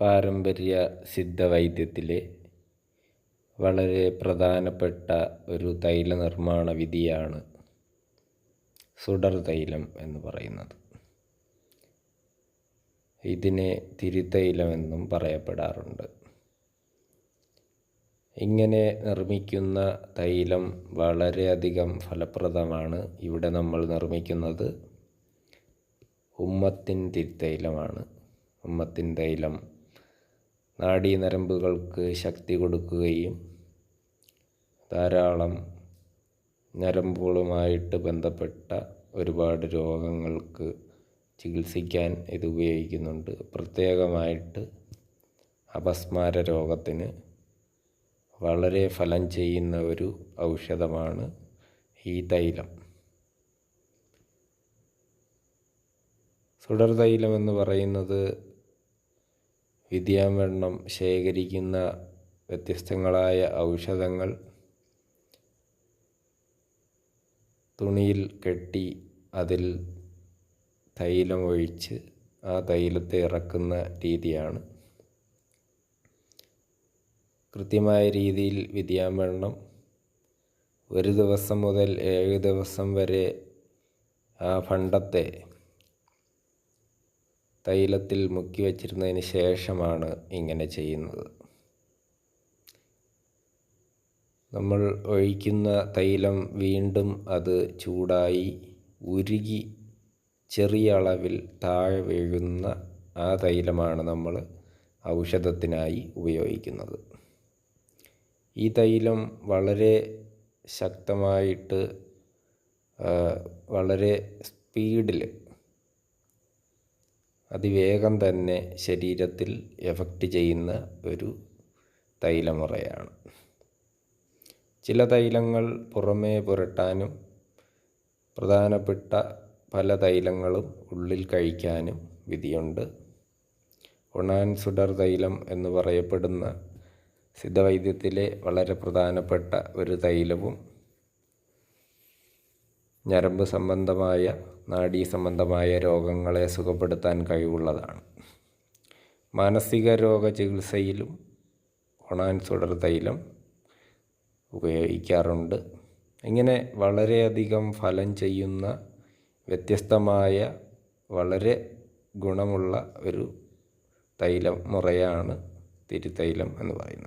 പാരമ്പര്യ സിദ്ധവൈദ്യത്തിലെ വളരെ പ്രധാനപ്പെട്ട ഒരു തൈല നിർമ്മാണ വിധിയാണ് സുഡർ തൈലം എന്ന് പറയുന്നത്. ഇതിനെ തിരിതൈലമെന്നും പറയപ്പെടാറുണ്ട്. ഇങ്ങനെ നിർമ്മിക്കുന്ന തൈലം വളരെയധികം ഫലപ്രദമാണ്. ഇവിടെ നമ്മൾ നിർമ്മിക്കുന്നത് ഉമ്മത്തിൻ തിരിതൈലമാണ്. ഉമ്മത്തിൻ തൈലം നാഡീനരമ്പുകൾക്ക് ശക്തി കൊടുക്കുകയും ധാരാളം നരമ്പുകളുമായിട്ട് ബന്ധപ്പെട്ട ഒരുപാട് രോഗങ്ങൾക്ക് ചികിത്സിക്കാൻ ഇത് ഉപയോഗിക്കുന്നുണ്ട്. പ്രത്യേകമായിട്ട് അപസ്മാര രോഗത്തിന് വളരെ ഫലം ചെയ്യുന്ന ഒരു ഔഷധമാണ് ഈ തൈലം. സുടർ തൈലം എന്ന് പറയുന്നത് വിദ്യാമെണ്ണം ശേഖരിക്കുന്ന വ്യത്യസ്തങ്ങളായ ഔഷധങ്ങൾ തുണിയിൽ കെട്ടി അതിൽ തൈലമൊഴിച്ച് ആ തൈലത്തെ ഇറക്കുന്ന രീതിയാണ്. കൃത്യമായ രീതിയിൽ വിദ്യാമെണ്ണം ഒരു ദിവസം മുതൽ ഏഴ് ദിവസം വരെ ആ ഫണ്ടത്തെ തൈലത്തിൽ മുക്കി വച്ചിരുന്നതിന് ശേഷമാണ് ഇങ്ങനെ ചെയ്യുന്നത്. നമ്മൾ ഒഴിക്കുന്ന തൈലം വീണ്ടും അത് ചൂടായി ഉരുകി ചെറിയ അളവിൽ താഴെ വീഴുന്ന ആ തൈലമാണ് നമ്മൾ ഔഷധത്തിനായി ഉപയോഗിക്കുന്നത്. ഈ തൈലം വളരെ ശക്തമായിട്ട് വളരെ സ്പീഡിൽ അതിവേഗം തന്നെ ശരീരത്തിൽ എഫക്റ്റ് ചെയ്യുന്ന ഒരു തൈലമുറയാണ്. ചില തൈലങ്ങൾ പുറമേ പുരട്ടാനും പ്രധാനപ്പെട്ട പല തൈലങ്ങളും ഉള്ളിൽ കഴിക്കാനും വിധിയുണ്ട്. ഒണാൻ സുഡർ തൈലം എന്ന് പറയപ്പെടുന്ന സിദ്ധവൈദ്യത്തിലെ വളരെ പ്രധാനപ്പെട്ട ഒരു തൈലവും ഞരമ്പ് സംബന്ധമായ നാഡീ സംബന്ധമായ രോഗങ്ങളെ സുഖപ്പെടുത്താൻ കഴിവുള്ളതാണ്. മാനസിക രോഗ ചികിത്സയിലും ഒണാൻ സുടർ തൈലം ഉപയോഗിക്കാറുണ്ട്. ഇങ്ങനെ വളരെയധികം ഫലം ചെയ്യുന്ന വ്യത്യസ്തമായ വളരെ ഗുണമുള്ള ഒരു തൈലം മുറയാണ് തിരുത്തൈലം എന്ന് പറയുന്നത്.